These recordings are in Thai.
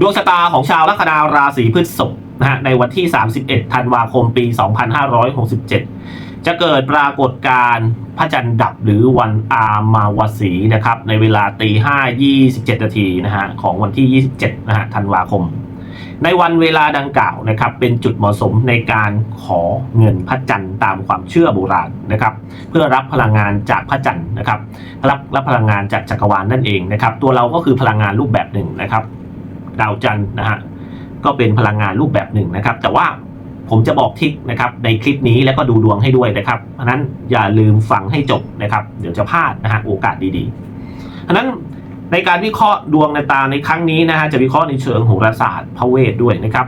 ดวงชะตาของชาวลัคนาราศีพฤษภนะฮะในวันที่ 31 ธันวาคมปี 2567 จะเกิดปรากฏการณ์พระจันทร์ดับหรือวันอามาวสีนะครับ ในเวลาตี5 27 นาทีนะฮะของวันที่ 27 นะฮะธันวาคม ในวันเวลาดังกล่าวนะครับ เป็นจุดเหมาะสมในการขอเงินพระจันทร์ตามความเชื่อโบราณนะครับ เพื่อรับพลังงานจากพระจันทร์นะครับ รับรับพลังงานจากจักรวาลนั่นเองนะครับ ตัวเราก็คือพลังงานรูปแบบหนึ่งนะครับ ดาวจันทร์นะฮะก็เป็นพลังงานรูปแบบหนึ่งนะครับ แต่ว่าผมจะบอกทิกนะครับในคลิปนี้แล้วก็ดูดวงให้ด้วยนะครับเพราะนั้นอย่าลืมฟังให้จบนะครับ เดี๋ยวจะพลาดนะฮะโอกาสดีๆเพราะนั้นในการวิเคราะห์ดวงในตาในครั้งนี้นะฮะจะวิเคราะห์ในเชิงโหราศาสตร์พระเวทด้วยนะครับ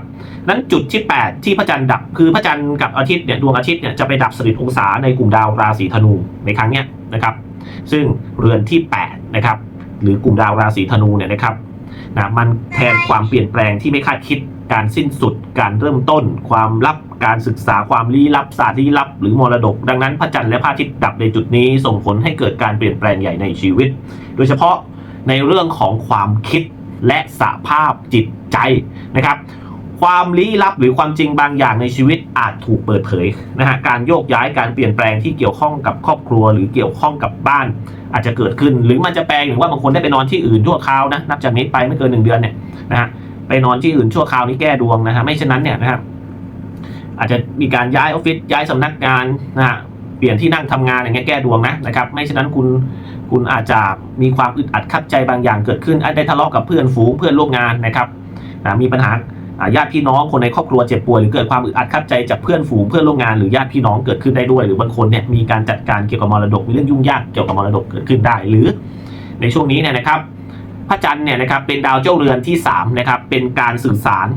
นั้นจุดที่ 8 ที่พระจันทร์ดับคือพระจันทร์กับอาทิตย์เนี่ยดวงอาทิตย์เนี่ยจะไปดับสถิตองศาในกลุ่มดาวราศีธนูในครั้งเนี้ยนะครับ ซึ่งเรือนที่8นะครับหรือกลุ่มดาวราศีธนูเนี่ยนะครับ นะมันแทนความเปลี่ยนแปลงที่ไม่คาดคิดการสิ้นสุด การเริ่มต้น ความลับการศึกษาความลี้ลับศาสตร์ลี้ลับ หรือมรดก ดังนั้นพระจันทร์และพระอาทิตย์ดับในจุดนี้ส่งผลให้เกิดการเปลี่ยนแปลงใหญ่ในชีวิต โดยเฉพาะในเรื่องของความคิดและสภาพจิตใจนะครับ ความลี้ลับหรือความจริงบางอย่างในชีวิตอาจถูกเปิดเผยนะฮะการโยกย้ายการเปลี่ยนแปลงที่เกี่ยวข้องกับครอบครัว หรือเกี่ยวข้องกับบ้าน อาจจะเกิดขึ้น หรือมันจะแปลงหรือว่าบางคนได้ไปนอนที่อื่นชั่วคราวนะนับจากนี้ไปไม่เกินหนึ่งเดือนเนี่ยนะฮะไปนอนที่อื่นชั่วคราวนี้แก้ดวงนะฮะไม่เช่นนั้นเนี่ยนะครับอาจจะมีการย้ายออฟฟิศย้ายสำนักงานนะฮะเปลี่ยนที่นั่งทำงานอย่างเงี้ยแก้ดวงนะนะครับ ไม่เช่นนั้นคุณคุณอาจจะมีความอึดอัดขัดใจบางอย่างเกิดขึ้นอาจได้ทะเลาะกับเพื่อนฝูงเพื่อนร่วมงานนะครับมีปัญหา ญาติพี่น้องคนในครอบครัวเจ็บป่วยหรือเกิดความอึดอัดขัดใจจากเพื่อนฝูงเพื่อนร่วมงานหรือญาติพี่น้องเกิดขึ้นได้ด้วย หรือบางคนเนี่ยมีการจัดการเกี่ยวกับมรดกมีเรื่องยุ่งยากเกี่ยวกับมรดกเกิดขึ้นได้ หรือในช่วงนี้เนี่ยนะครับพระจันทร์เนี่ยนะครับเป็นดาวเจ้าเรือนที่3นะครับเป็นการสื่อสาร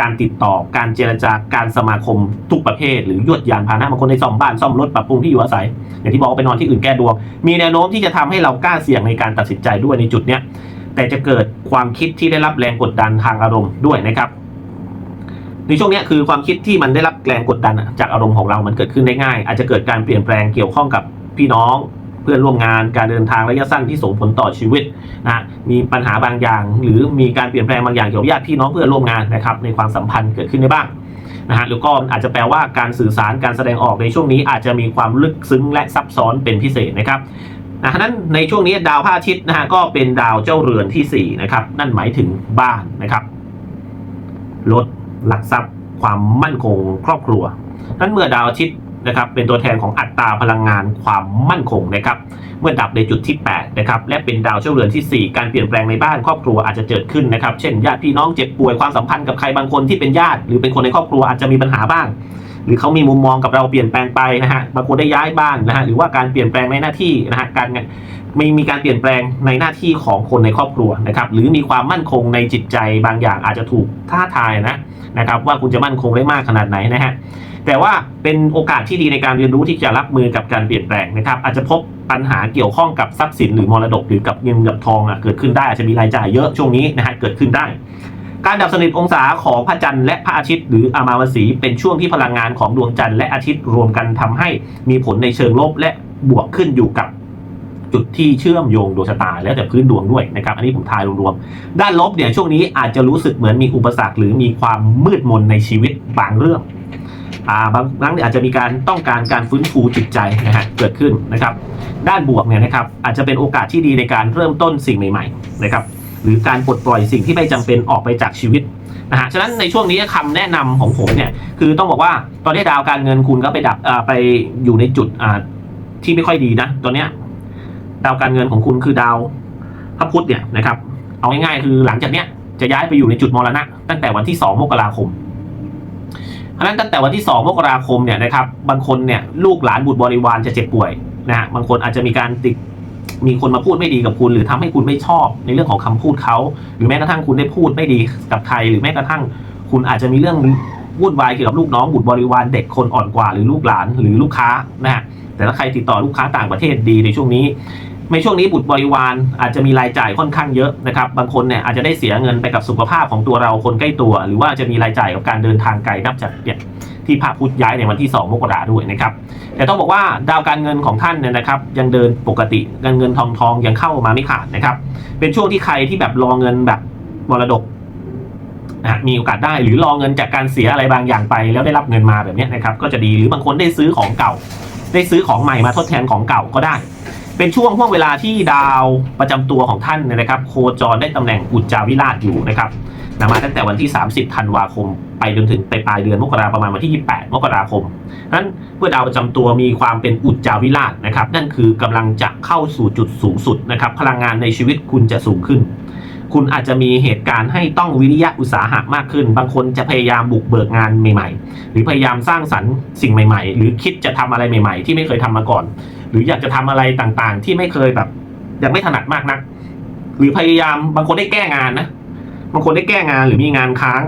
การติดต่อการเจรจาการสมาคมทุกประเภท หรือยวดยานพาหนะบางคนในซ่อมบ้านซ่อมรถปรับปรุงที่อยู่อาศัยอย่างที่บอกว่าไปนอนที่อื่นแก้ดวง มีแนวโน้มที่จะทำให้เรากล้าเสี่ยงในการตัดสินใจด้วยในจุดเนี้ยแต่จะเกิดความคิดที่ได้รับแรงกดดันทางอารมณ์ด้วยนะครับ ในช่วงนี้คือความคิดที่มันได้รับแรงกดดันจากอารมณ์ของเรา มันเกิดขึ้นได้ง่าย อาจจะเกิดการเปลี่ยนแปลงเกี่ยวข้องกับพี่น้องเพื่อนร่วมงานการเดินทางระยะสั้นที่ส่งผลต่อชีวิตนะมีปัญหาบางอย่าง หรือมีการเปลี่ยนแปลงบางอย่างเกี่ยวกับญาติพี่น้องเพื่อนร่วมงานนะครับในความสัมพันธ์เกิดขึ้นได้บ้างนะฮะหรือก็อาจจะแปลว่าการสื่อสารการแสดงออกในช่วงนี้อาจจะมีความลึกซึ้งและซับซ้อนเป็นพิเศษนะครับนะนั้นในช่วงนี้ดาวพระอาทิตย์นะฮะก็เป็นดาวเจ้าเรือนที่สี่นะครับนั่นหมายถึงบ้านนะครับรถ หลักทรัพย์ ความมั่นคงครอบครัวนั้นเมื่อดาวอาทิตย์นะครับเป็นตัวแทนของอัตราพลังงานความมั่นคงนะครับเมื่อดับในจุดที่8นะครับและเป็นดาวเจ้าเรือนที่ 4 การเปลี่ยนแปลงในบ้านครอบครัวอาจจะเกิดขึ้นนะครับ เช่นญาติพี่น้องเจ็บป่วยความสัมพันธ์กับใครบางคนที่เป็นญาติ หรือเป็นคนในครอบครัวอาจจะมีปัญหาบ้าง หรือเขามีมุมมองกับเราเปลี่ยนแปลงไปนะฮะบางคนได้ย้ายบ้านนะฮะหรือว่าการเปลี่ยนแปลงในหน้าที่นะฮะการมีมีการเปลี่ยนแปลงในหน้าที่ของคนในครอบครัวนะครับ หรือมีความมั่นคงในจิตใจบางอย่างอาจจะถูกท้าทายนะนะครับ ว่าคุณจะมั่นคงได้มากขนาดไหนนะฮะแต่ว่าเป็นโอกาสที่ดีในการเรียนรู้ที่จะรับมือกับการเปลี่ยนแปลงนะครับ อาจจะพบปัญหาเกี่ยวข้องกับทรัพย์สินหรือมรดกหรือกับเงินกับทองอะเกิดขึ้นได้อาจจะมีรายจ่ายเยอะช่วงนี้นะฮะเกิดขึ้นได้ การดับสนิทองศาของพระจันทร์และพระอาทิตย์หรืออามาวสีเป็นช่วงที่พลังงานของดวงจันทร์และอาทิตย์รวมกันทำให้มีผลในเชิงลบและบวกขึ้นอยู่กับจุดที่เชื่อมโยงดวงชะตาแล้วแต่พื้นดวงด้วยนะครับ อันนี้ผมทายรวมๆ ด้านลบเนี่ยช่วงนี้อาจจะรู้สึกเหมือนมีอุปสรรคหรือมีความมืดมนในชีวิตบางเรื่องอ่าบางครั้งอาจจะมีการต้องการการฟื้นฟูจิตใจนะฮะเกิดขึ้นนะครับ ด้านบวกเนี่ยนะครับอาจจะเป็นโอกาสที่ดีในการเริ่มต้นสิ่งใหม่ ๆ นะครับ หรือการปลดปล่อยสิ่งที่ไม่จำเป็นออกไปจากชีวิตนะฮะฉะนั้นในช่วงนี้คำแนะนำของผมเนี่ยคือต้องบอกว่าตอนนี้ดาวการเงินคุณก็ไปดับไปอยู่ในจุดที่ไม่ค่อยดีนะตอนเนี้ยดาวการเงินของคุณคือดาวพระพุธเนี่ยนะครับ เอาง่ายๆคือหลังจากเนี้ยจะย้ายไปอยู่ในจุดมรณะ ตั้งแต่วันที่ 2 มกราคมเพราะฉะนั้นตั้งแต่วันที่ 2 มกราคมเนี่ยนะครับบางคนเนี่ยลูกหลานบุตรบริวารจะเจ็บป่วยนะฮะบางคนอาจจะมีการติด มีคนมาพูดไม่ดีกับคุณ หรือทำให้คุณไม่ชอบในเรื่องของคำพูดเขาหรือแม้กระทั่งคุณได้พูดไม่ดีกับใคร หรือแม้กระทั่งคุณอาจจะมีเรื่องวุ่นวายเกี่ยวกับลูกน้องบุตรบริวารเด็กคนอ่อนกว่า หรือลูกหลานหรือลูกค้านะฮะแต่ถ้าใครติดต่อลูกค้าต่างประเทศดีในช่วงนี้ในช่วงนี้บุตรบริวารอาจจะมีรายจ่ายค่อนข้างเยอะนะครับ บางคนเนี่ยอาจจะได้เสียเงินไปกับสุขภาพของตัวเราคนใกล้ตัว หรือว่าจะมีรายจ่ายกับการเดินทางไกลนับจากเนี่ย ที่พระพุธย้ายในวันที่ 2 มกราด้วยนะครับ แต่ต้องบอกว่าดาวการเงินของท่านเนี่ยนะครับ ยังเดินปกติการเงินทองทองยังเข้ามาไม่ขาดนะครับ เป็นช่วงที่ใครที่แบบรอเงินแบบมรดกนะฮะมีโอกาสได้หรือรอเงินจากการเสียอะไรบางอย่างไป แล้วได้รับเงินมาแบบนี้นะครับ ก็จะดีหรือบางคนได้ซื้อของเก่า ได้ซื้อของใหม่มาทดแทนของเก่าก็ได้ เป็นช่วงห่วงเวลาที่ดาวประจำตัวของท่านนะครับ โคจรได้ตำแหน่งอุจจาวิราชอยู่นะครับนะมาตั้งแต่วันที่ 30 ธันวาคม ไปจนถึงไปลายเดือนมกราประมาณวันที่ 28 มกราคม นั้นเมื่อดาวประจำตัวมีความเป็นอุจจาวิราชนะครับ นั่นคือกำลังจะเข้าสู่จุดสูงสุดนะครับ พลังงานในชีวิตคุณจะสูงขึ้น คุณอาจจะมีเหตุการณ์ให้ต้องวิริยะอุตสาหะมากขึ้น บางคนจะพยายามบุกเบิกงานใหม่ ๆ หรือพยายามสร้างสรรค์สิ่งใหม่ ๆ หรือคิดจะทำอะไรใหม่ ๆ ที่ไม่เคยทำมาก่อน หรืออยากจะทำอะไรต่างๆ ที่ไม่เคยแบบ ยังไม่ถนัดมากนัก หรือพยายามบางคนได้แก้งานนะบางคนได้แก้งานหรือมีงานค้าง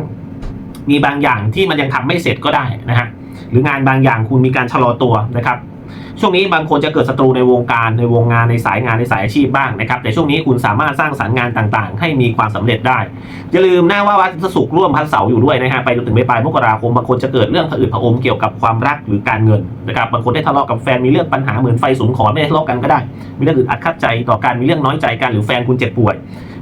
มีบางอย่างที่มันยังทำไม่เสร็จก็ได้นะฮะหรืองานบางอย่างคุณมีการชะลอตัวนะครับ ช่วงนี้บางคนจะเกิดศัตรูในวงการในวงงานในสายงานในสายอาชีพบ้างนะครับ แต่ช่วงนี้คุณสามารถสร้างสรรค์งานต่างๆ ให้มีความสำเร็จได้ อย่าลืมนะว่าวัดสุกร์ร่วมพันเสาร์อยู่ด้วยนะฮะไปจนถึงปลายมกราคมบางคนจะเกิดเรื่องผะอืดผะอมเกี่ยวกับความรักหรือการเงินนะครับบางคนได้ทะเลาะกับแฟนมีเรื่องปัญหาเหมือนไฟสูงขอไม่ได้ทะเลาะกันก็ได้ มีเรื่องอึดอัดขัดใจต่อการมีเรื่องน้อยใจกันหรือแฟนคุณเจ็บป่วย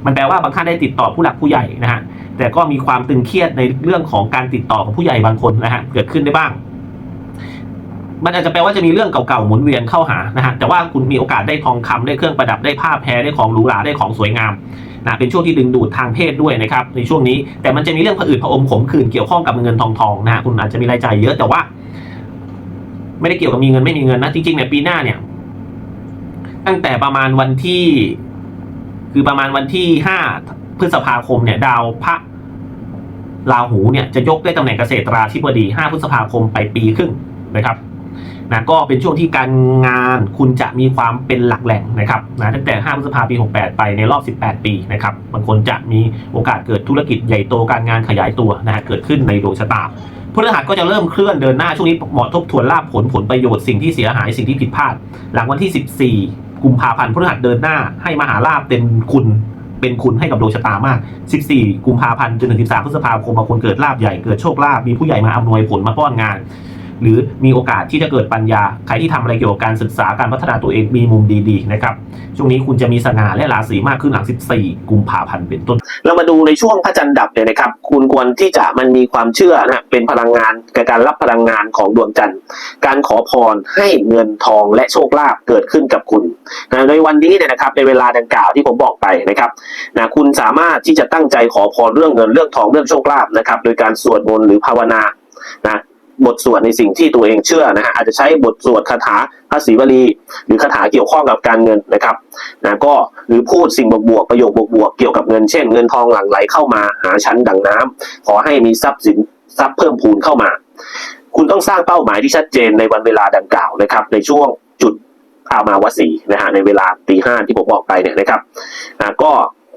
มันแปลว่าบางท่านได้ติดต่อผู้หลักผู้ใหญ่นะฮะแต่ก็มีความตึงเครียดในเรื่องของการติดต่อของผู้ใหญ่บางคนนะฮะเกิดขึ้นได้บ้าง มันอาจจะแปลว่าจะมีเรื่องเก่าๆหมุนเวียนเข้าหานะฮะแต่ว่าคุณมีโอกาสได้ทองคำได้เครื่องประดับได้ผ้าแพรได้ของหรูหราได้ของสวยงามนะเป็นช่วงที่ดึงดูดทางเพศด้วยนะครับในช่วงนี้แต่มันจะมีเรื่องผะอืดผอมขมขื่นเกี่ยวข้องกับเงินทองทองนะฮะคุณอาจจะมีรายจ่ายเยอะแต่ว่า ไม่ได้เกี่ยวกับมีเงินไม่มีเงินนะจริงๆเนี่ยปีหน้าเนี่ย ตั้งแต่ประมาณวันที่ คือประมาณวันที่ห้าพฤษภาคมเนี่ย ดาวพระราหูเนี่ยจะยกได้ตำแหน่งเกษตราธิบดี 5 พฤษภาคมไปปีครึ่งนะครับ นะก็เป็นช่วงที่การงานคุณจะมีความเป็นหลักแหล่งนะครับนะตั้งแต่ 5 พฤษภาปี 68 ไปในรอบ 18 ปีนะครับบางคนจะมีโอกาสเกิดธุรกิจใหญ่โตการงานขยายตัวนะฮะเกิดขึ้นในดวงชะตาพฤหัสก็จะเริ่มเคลื่อนเดินหน้าช่วงนี้เหมาะทบทวนลาภผลผลประโยชน์สิ่งที่เสียหายสิ่งที่ผิดพลาด หลังวันที่ 14 กุมภาพันธ์พฤหัสเดินหน้าให้มหาลาภเป็นคุณเป็นคุณให้กับดวงชะตามาก 14 กุมภาพันธ์จนถึง 13 พฤษภาคมบางคนเกิดลาภใหญ่เกิดโชคลาภมีผู้ใหญ่มาอำนวยผลมาป้อนงาน หรือมีโอกาสที่จะเกิดปัญญา ใครที่ทำอะไรเกี่ยวกับการศึกษาการพัฒนาตัวเองมีมุมดีๆนะครับช่วงนี้คุณจะมีสง่าและราศีมากขึ้นหลัง 14 กุมภาพันธ์เป็นต้น เรามาดูในช่วงพระจันทร์ดับเนี่ยนะครับ คุณควรที่จะมันมีความเชื่อนะเป็นพลังงานการรับพลังงานของดวงจันทร์ การขอพรให้เงินทองและโชคลาภเกิดขึ้นกับคุณนะในวันนี้เนี่ยนะครับในเวลาดังกล่าวที่ผมบอกไปนะครับนะคุณสามารถที่จะตั้งใจขอพรเรื่องเงินเรื่องทองเรื่องโชคลาภนะครับ โดยการสวดมนต์หรือภาวนานะ บทสวดในสิ่งที่ตัวเองเชื่อนะฮะอาจจะใช้บทสวดคาถาพระศรีวลี หรือคาถาเกี่ยวข้องกับการเงินนะครับนะก็หรือพูดสิ่งบวกๆประโยคบวกๆเกี่ยวกับเงินเช่น เงินทองหลั่งไหลเข้ามาหาชั้นดังน้ำขอให้มีทรัพย์สินทรัพย์เพิ่มพูนเข้ามา คุณต้องสร้างเป้าหมายที่ชัดเจนในวันเวลาดังกล่าวนะครับ ในช่วงจุดอามาวสีนะฮะในเวลาตีห้าที่ผมบอกไปเนี่ยนะครับอ่าก็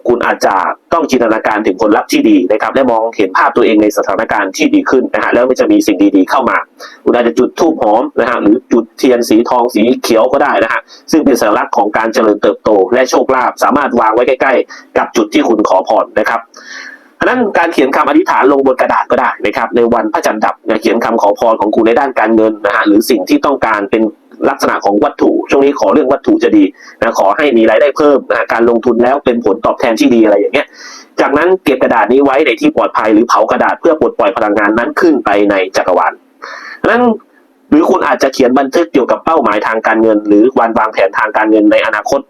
คุณอาจจะต้องจินตนาการถึงผลลัพธ์ที่ดีนะครับและมองเห็นภาพตัวเองในสถานการณ์ที่ดีขึ้นนะฮะแล้วมันจะมีสิ่งดีๆเข้ามา คุณอาจจะจุดธูปหอมนะฮะหรือจุดเทียนสีทองสีเขียวก็ได้นะฮะซึ่งเป็นสัญลักษณ์ของการเจริญเติบโต และโชคลาภสามารถวางไว้ใกล้ ๆ กับจุดที่คุณขอพรนะครับอันนั้นการเขียนคำอธิษฐานลงบนกระดาษก็ได้นะครับในวันพระจันทร์ดับนะเขียนคำขอพรของคุณในด้านการเงินนะฮะหรือสิ่งที่ต้องการเป็น ลักษณะของวัตถุ ช่วงนี้ขอเรื่องวัตถุจะดีนะขอให้มีรายได้เพิ่มนะการลงทุนแล้วเป็นผลตอบแทนที่ดีอะไรอย่างเงี้ยจากนั้นเก็บกระดาษนี้ไว้ในที่ปลอดภัยหรือเผากระดาษเพื่อปลดปล่อยพลังงานนั้นขึ้นไปในจักรวาลนั้นหรือคุณอาจจะเขียนบันทึกเกี่ยวกับเป้าหมายทางการเงิน หรือวันวางแผนทางการเงินในอนาคต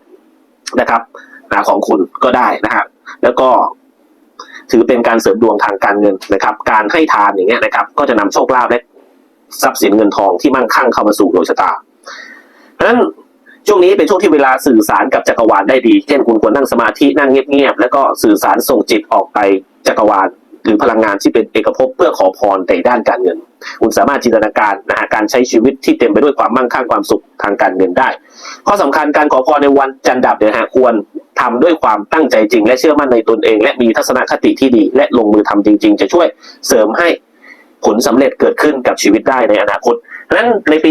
นะครับนะของคุณก็ได้นะฮะแล้วก็ถือเป็นการเสริมดวงทางการเงินนะครับ การให้ทานอย่างเงี้ยนะครับ ก็จะนำโชคลาภและทรัพย์สินเงินทองที่มั่งคั่งเข้ามาสู่ดวงชะตา เพราะฉะนั้นช่วงนี้เป็นช่วงที่เวลาสื่อสารกับจักรวาลได้ดี เช่นคุณควรนั่งสมาธินั่งเงียบๆแล้วก็สื่อสารส่งจิตออกไปจักรวาลหรือพลังงานที่เป็นเอกภพเพื่อขอพรในด้านการเงิน คุณสามารถจินตนาการนะฮะการใช้ชีวิตที่เต็มไปด้วยความมั่งคั่งความสุขทางการเงินได้ ข้อสำคัญการขอพรในวันจันทร์ดับเนี่ยฮะควรทำด้วยความตั้งใจจริง และเชื่อมั่นในตนเอง และมีทัศนคติที่ดี และลงมือทำจริง ๆ จะช่วยเสริมให้ผลสำเร็จเกิดขึ้นกับชีวิตได้ในอนาคตนั้นในปี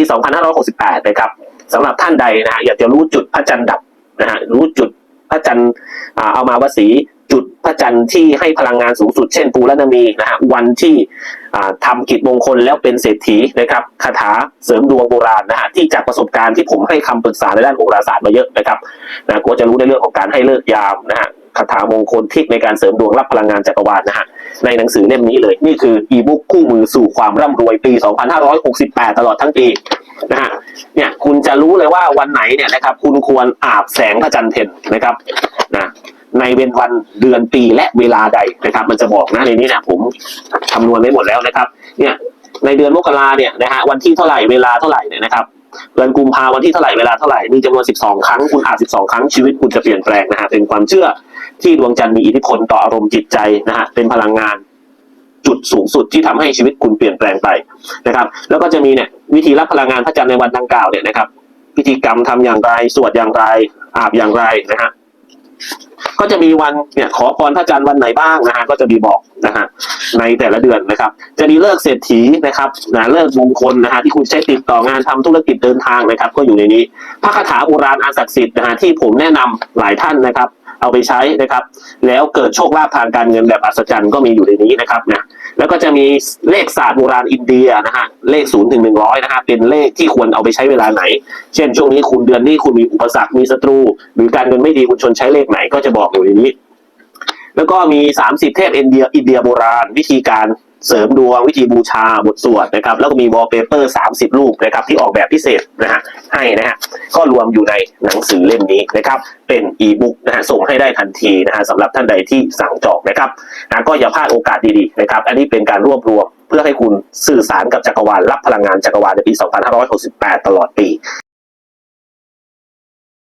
2568 นะครับ สำหรับท่านใดนะฮะอยากจะรู้จุดพระจันทร์ดับนะฮะรู้จุดพระจันทร์เอามาวสีจุดพระจันทร์ที่ให้พลังงานสูงสุดเช่นปูรณมีนะฮะวันที่อ่าทำกิจมงคลแล้วเป็นเศรษฐีนะครับคาถาเสริมดวงโบราณนะฮะที่จากประสบการณ์ที่ผมให้คำปรึกษาในด้านโหราศาสตร์มาเยอะนะครับนะก็จะรู้ในเรื่องของการให้เลิกยามนะฮะคาถามงคลทิศในการเสริมดวงรับพลังงานจักรวาลนะฮะในหนังสือเล่มนี้เลยนี่คืออีบุ๊กคู่มือสู่ความร่ำรวยปี 2568 ตลอดทั้งปี นะฮะเนี่ยคุณจะรู้เลยว่าวันไหนเนี่ยนะครับ คุณควรอาบแสงพระจันทร์เพ็ญนะครับนะในเวนวันเดือนปีและเวลาใดนะครับ มันจะบอกนะในนี้เนี่ยผมคำนวณไว้หมดแล้วนะครับ เนี่ยในเดือนมกราเนี่ยนะฮะวันที่เท่าไหร่เวลาเท่าไหร่เนี่ยนะครับเดือนกุมภาวันที่เท่าไหร่เวลาเท่าไหร่มีจำนวน 12 ครั้งคุณอาจ12 ครั้งชีวิตคุณจะเปลี่ยนแปลงนะฮะเป็นความเชื่อที่ดวงจันทร์มีอิทธิพลต่ออารมณ์จิตใจนะฮะเป็นพลังงานจุดสูงสุดที่ทำให้ชีวิตคุณเปลี่ยนแปลงไปนะครับ แล้วก็จะมีเนี่ย วิธีรับพลังงานพระจันทร์ในวันดังกล่าวเนี่ยนะครับพิธีกรรมทำอย่างไร สวดอย่างไร อาบอย่างไรนะฮะก็จะมีวันเนี่ยขอพรพระจันทร์วันไหนบ้างนะฮะก็จะมีบอกนะฮะในแต่ละเดือนนะครับ จะมีเลิกเศรษฐีนะครับนะเลิกมงคลนะฮะที่คุณใช้ติดต่องานทำธุรกิจเดินทางนะครับ ก็อยู่ในนี้พระคาถาโบราณอันศักดิ์สิทธิ์นะฮะที่ผมแนะนำหลายท่านนะครับ เอาไปใช้นะครับ แล้วเกิดโชคลาภทางการเงินแบบอัศจรรย์ก็มีอยู่ในนี้นะครับนะแล้วก็จะมีเลขศาสตร์โบราณอินเดียนะฮะเลขศูนย์ถึงหนึ่งร้อยนะฮะเป็นเลขที่ควรเอาไปใช้เวลาไหน เช่นช่วงนี้คุณเดือนนี้คุณมีอุปสรรคมีศัตรู หรือการเงินไม่ดีคุณชนใช้เลขไหนก็จะบอกอยู่ในนี้ แล้วก็มี 30 เทพอินเดียอินเดียโบราณวิธีการ เสริมดวงวิธีบูชาบทสวดนะครับ แล้วก็มีวอลเปเปอร์ 30 รูปนะครับ ที่ออกแบบพิเศษนะฮะให้นะฮะก็รวมอยู่ในหนังสือเล่มนี้นะครับ เป็นอีบุ๊กนะฮะส่งให้ได้ทันทีนะฮะสำหรับท่านใดที่สั่งจองนะครับนะก็อย่าพลาดโอกาสดีๆนะครับ อันนี้เป็นการรวบรวมเพื่อให้คุณสื่อสารกับจักรวาลรับพลังงานจักรวาลในปี 2568 ตลอดปี